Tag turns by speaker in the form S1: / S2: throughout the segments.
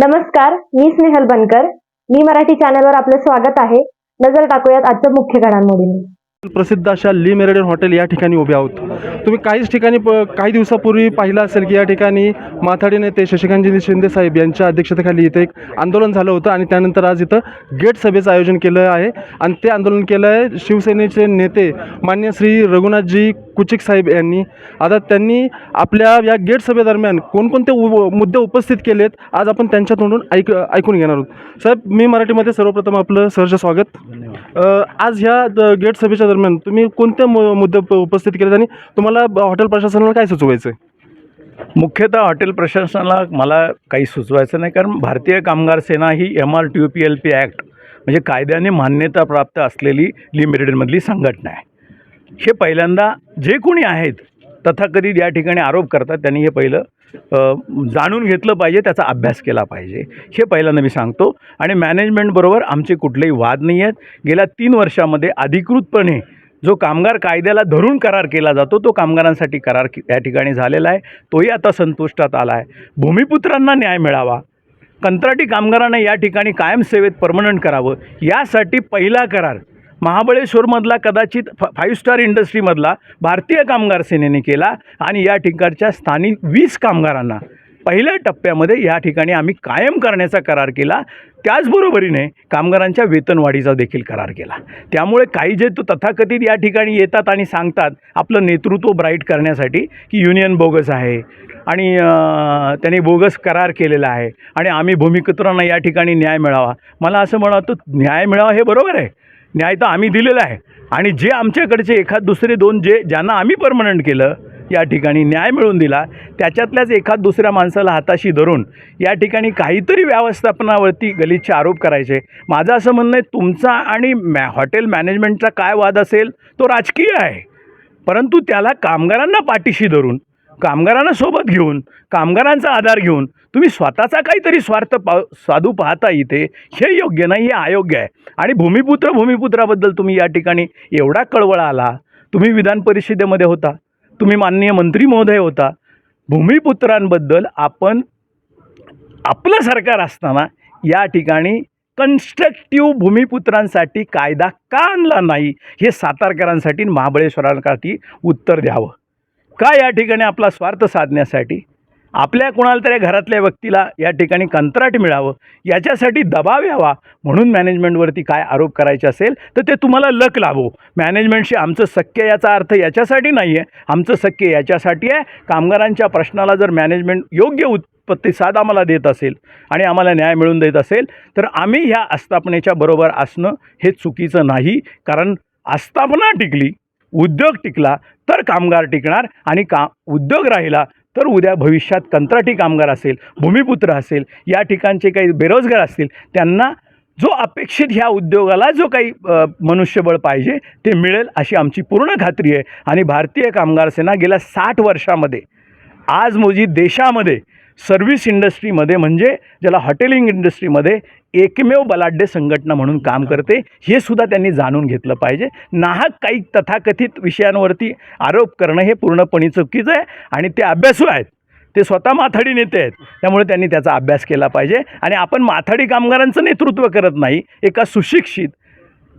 S1: नमस्कार मी स्नेहल बनकर. मी मराठी चॅनलवर आपलं स्वागत आहे. नजर टाकूयात आजच्या मुख्य घडामोडींनी.
S2: प्रसिद्ध अशा ली मेरेडन हॉटेल या ठिकाणी उभे आहोत. तुम्ही काहीच ठिकाणी प काही दिवसापूर्वी पाहिलं असेल की या ठिकाणी माथाडी नेते शशिकांतजी शिंदे साहेब यांच्या अध्यक्षतेखाली इथं एक आंदोलन झालं होतं आणि त्यानंतर आज इथं गेट सभेचं आयोजन केलं आहे. आणि ते आंदोलन केलं आहे शिवसेनेचे नेते मान्य श्री रघुनाथजी कुचिक साहेब यांनी. आता त्यांनी आपल्या या गेट सभेदरम्यान कोणकोणते उ मुद्दे उपस्थित केलेत आज आपण त्यांच्या तोंडून ऐक ऐकून घेणार आहोत. साहेब मी मराठीमध्ये सर्वप्रथम आपलं सहर्ष स्वागत. आज ह्या गेट सभेच्या दरम्यान तुम्ही कोणते मु- मुद्दे उपस्थित केलेत आणि तुम्हाला ब- हॉटेल प्रशासनाला काय सुचवायचं आहे
S3: मुख्यतः हॉटेल प्रशासनाला मला काही सुचवायचं नाही कारण भारतीय कामगार सेना ही M R T U P L P act म्हणजे कायद्याने मान्यता प्राप्त असलेली लिमिटेडमधली संघटना आहे. हे पहिल्यांदा जे कोणी आहेत तथाकथित या ठिकाणी आरोप करतात त्यांनी हे पहिलं जाणून घेतलं पाहिजे त्याचा अभ्यास केला पाहिजे. हे पहिल्यांदा मी सांगतो. आणि मॅनेजमेंटबरोबर आमचे कुठलेही वाद नाही आहेत. गेल्या तीन वर्षामध्ये अधिकृतपणे जो कामगार कायद्याला धरून करार केला जातो तो कामगारांसाठी करार या ठिकाणी झालेला आहे. तोही आता संतुष्टात आला आहे. भूमिपुत्रांना न्याय मिळावा. कंत्राटी कामगारांना या ठिकाणी कायम सेवेत परमनंट करावं. यासाठी पहिला करार महाबळेश्वरमधला कदाचित फ फाईव्ह स्टार इंडस्ट्रीमधला भारतीय कामगार सेनेने केला आणि या ठिकाणच्या स्थानिक वीस कामगारांना पहिल्या टप्प्यामध्ये या ठिकाणी आम्ही कायम करण्याचा करार केला. त्याचबरोबरीने कामगारांच्या वेतनवाढीचा देखील करार केला. त्यामुळे काही जे तो तथाकथित या ठिकाणी येतात आणि सांगतात आपलं नेतृत्व ब्राईट करण्यासाठी की युनियन बोगस आहे आणि त्याने त्यांनी बोगस करार केलेला आहे आणि आम्ही भूमिकत्रांना या ठिकाणी न्याय मिळावा. मला असं म्हणावं न्याय मिळावा हे बरोबर आहे. न्याय तर आम्ही दिलेला आहे. आणि जे आमच्याकडचे एखाद दुसरे दोन जे ज्यांना आम्ही परमनंट केलं या ठिकाणी न्याय मिळवून दिला त्याच्यातल्याच एखाद दुसऱ्या माणसाला हाताशी धरून या ठिकाणी काहीतरी व्यवस्थापनावरती गलिच्छ आरोप करायचे. माझं असं म्हणणं आहे तुमचा आणि मॅ हॉटेल मॅनेजमेंटचा काय वाद असेल तो राजकीय आहे. परंतु त्याला कामगारांना पाठीशी धरून कामगारांना सोबत घेऊन कामगारांचा आधार घेऊन तुम्ही स्वतःचा काहीतरी स्वार्थ पा साधू पाहता इथे हे योग्य नाही हे अयोग्य आहे. आणि भूमिपुत्र भूमिपुत्राबद्दल तुम्ही या ठिकाणी एवढा कळवळा आला. तुम्ही विधान परिषदेमध्ये होता. तुम्ही माननीय मंत्री महोदय होता भूमिपुत्रांबद्दल आपण आपलं सरकार असताना या ठिकाणी कन्स्ट्रक्टिव्ह भूमिपुत्रांसाठी कायदा का आणला नाही हे सातारकरांसाठी महाबळेश्वरांसाठी उत्तर द्यावं? का या ठिकाणी आपला स्वार्थ साधण्यासाठी? आपल्या कुणाला तरी घरातल्या व्यक्तीला या ठिकाणी कंत्राट मिळावं याच्यासाठी दबाव यावा म्हणून मॅनेजमेंटवरती काय आरोप करायचे असेल तर ते तुम्हाला लक लाभो मॅनेजमेंटशी आमचं सख्य याचा अर्थ याच्यासाठी नाही आहे आमचं सख्य याच्यासाठी आहे. कामगारांच्या प्रश्नाला जर मॅनेजमेंट योग्य उत्पत्तीसाद प्रतिसाद आम्हाला देत असेल आणि आम्हाला न्याय मिळवून देत असेल तर आम्ही ह्या आस्थापनेच्या बरोबर असणं हे चुकीचं नाही. कारण आस्थापना टिकली उद्योग टिकला तर कामगार टिकणार आणि का उद्योग राहिला तर उद्या भविष्यात कंत्राटी कामगार असेल भूमिपुत्र असेल या ठिकाणचे काही बेरोजगार असतील त्यांना जो अपेक्षित ह्या उद्योगाला जो काही मनुष्यबळ पाहिजे ते मिळेल अशी आमची पूर्ण खात्री आहे. आणि भारतीय कामगार सेना गेल्या साठ वर्षामध्ये आज मोजी देशामध्ये सर्व्हिस इंडस्ट्रीमध्ये म्हणजे ज्याला हॉटेलिंग इंडस्ट्रीमध्ये एकमेव बलाढ्य संघटना म्हणून काम करते हे सुद्धा त्यांनी जाणून घेतलं पाहिजे. नाहक काही तथाकथित विषयांवरती आरोप करणं हे पूर्णपणे चुकीचं आहे आणि ते अभ्यासू आहेत. ते स्वतः माथाडी नेते आहेत. त्यामुळे त्यांनी त्याचा अभ्यास केला पाहिजे. आणि आपण माथाडी कामगारांचं नेतृत्व करत नाही एका सुशिक्षित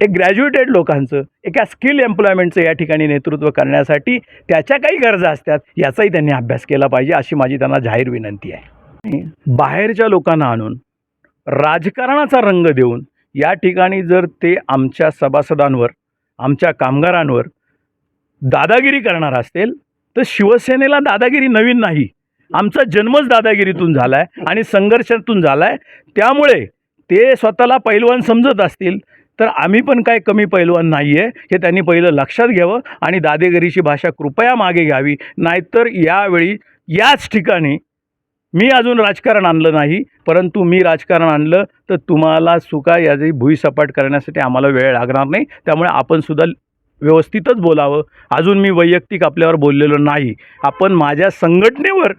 S3: एक ग्रॅज्युएटेड लोकांचं एका स्किल एम्प्लॉयमेंटचं या ठिकाणी नेतृत्व करण्यासाठी त्याच्या काही गरजा असतात याचाही त्यांनी अभ्यास केला पाहिजे अशी माझी त्यांना जाहीर विनंती आहे. बाहेरच्या लोकांना आणून राजकारणाचा रंग देऊन या ठिकाणी जर ते आमच्या सभासदांवर आमच्या कामगारांवर दादागिरी करणार असतील तर शिवसेनेला दादागिरी नवीन नाही. आमचा जन्मच दादागिरीतून झाला आहे आणि संघर्षातून झाला आहे त्यामुळे ते स्वतःला पैलवान समजत असतील तर आम्ही पण काय कमी पैलवान नाही आहे हे त्यांनी पहिलं लक्षात घ्यावं आणि दादेगिरीची भाषा कृपया मागे घ्यावी. नाहीतर यावेळी याच ठिकाणी मी अजून राजकारण आणलं नाही परंतु मी राजकारण आणलं तर तुम्हाला सुका याची भुईसपाट करण्यासाठी आम्हाला वेळ लागणार नाही. त्यामुळे आपणसुद्धा व्यवस्थितच बोलावं. अजून मी वैयक्तिक आपल्यावर बोललेलो नाही. आपण माझ्या संघटनेवर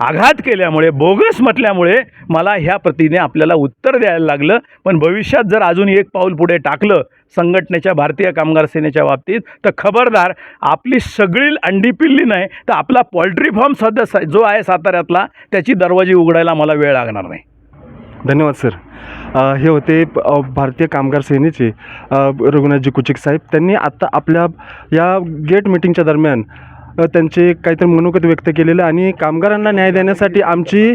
S3: आघात केल्यामुळे बोगस म्हटल्यामुळे मला ह्या प्रतीने आपल्याला उत्तर द्यायला लागलं. पण भविष्यात जर अजून एक पाऊल पुढे टाकलं संघटनेच्या भारतीय कामगार सेनेच्या बाबतीत तर खबरदार आपली सगळी अंडी पिल्ली नाही तर आपला पोल्ट्री फार्म सध्या स- जो आहे साताऱ्यातला त्याची दरवाजी उघडायला मला वेळ लागणार नाही.
S2: धन्यवाद सर. हे होते भारतीय कामगार सेनेचे रघुनाथजी कुचिक साहेब. त्यांनी आत्ता आपल्या या गेट मिटिंगच्या दरम्यान त्यांचे काहीतरी मनोगत व्यक्त केलेलं आणि कामगारांना न्याय देण्यासाठी आमची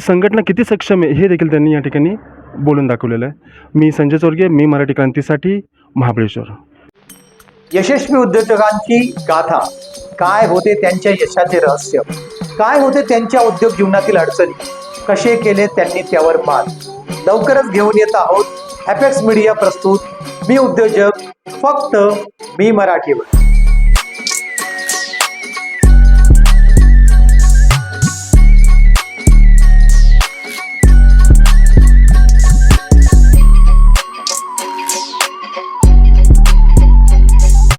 S2: संघटना किती सक्षम आहे हे देखील त्यांनी या ठिकाणी बोलून दाखवलेलं आहे. मी संजय चोरगे मी मराठी क्रांतीसाठी महाबळेश्वर.
S4: यशस्वी उद्योजकांची गाथा. काय होते त्यांच्या यशाचे रहस्य? काय होते त्यांच्या उद्योग जीवनातील अडचणी? कसे केले त्यांनी त्यावर मात? लवकरच घेऊन येत आहोत हॅपेक्स मीडिया प्रस्तुत. मी उद्योजक फक्त मी मराठीवर.